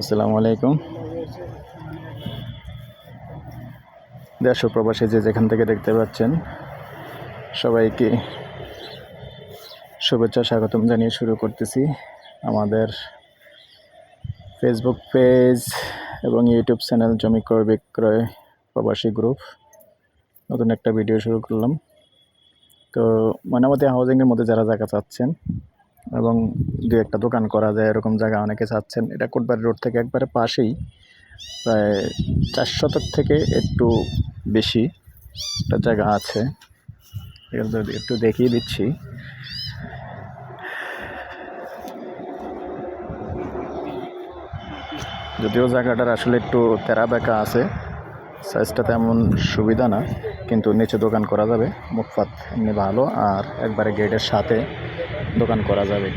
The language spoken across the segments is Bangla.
আসসালামু আলাইকুম। দেশ প্রবাসী যে যেখান থেকে দেখতে পাচ্ছেন, সবাইকে শুভেচ্ছা, স্বাগতম জানিয়ে শুরু করতেছি আমাদের ফেসবুক পেজ এবং ইউটিউব চ্যানেল জমি ক্রয় বিক্রয় প্রবাসী গ্রুপ নতুন একটা ভিডিও শুরু করলাম। তো ময়নামতি হাউজিংয়ের মধ্যে যারা জায়গা চাচ্ছেন এবং দু একটা দোকান করা যায়, এরকম জায়গা অনেকে চাচ্ছেন, এটা কোটবাড়ি রোড থেকে একবারে পাশেই, প্রায় চার শতক থেকে একটু বেশি একটা জায়গা আছে। একটু দেখিয়ে দিচ্ছি। যদিও জায়গাটার আসলে একটু তেরা বেঁকা আছে সাইজটা তেমন সুবিধা না, কিন্তু নিচে দোকান করা যাবে, মুখপাত এমনি ভালো, আর একবারে গেটের সাথে দোকান করা যাবে।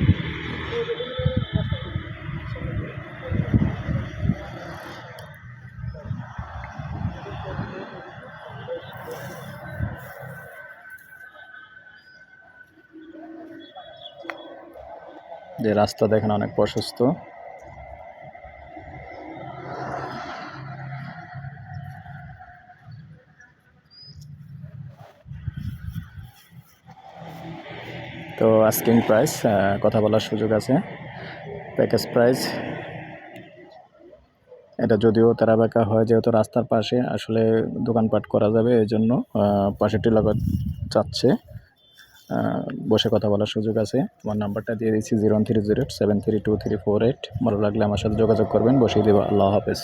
যে রাস্তা দেখেন অনেক প্রশস্ত। তো আস্কিং প্রাইস কথা বলার সুযোগ আছে। প্যাকেজ প্রাইস এটা যদিও তারা বেঁকা হয় যেহেতু রাস্তার পাশে আসলে দোকানপাট করা যাবে এই জন্য আহ, পাশে টিলাগত চাচ্ছে বসে কথা বলার সুযোগ আছে। আমার নাম্বারটা দিয়ে দিচ্ছি zero three zero seven three two three four eight ভালো লাগলে আমার সাথে যোগাযোগ করবেন। বসিয়ে দেবো আল্লাহ হাফেজ।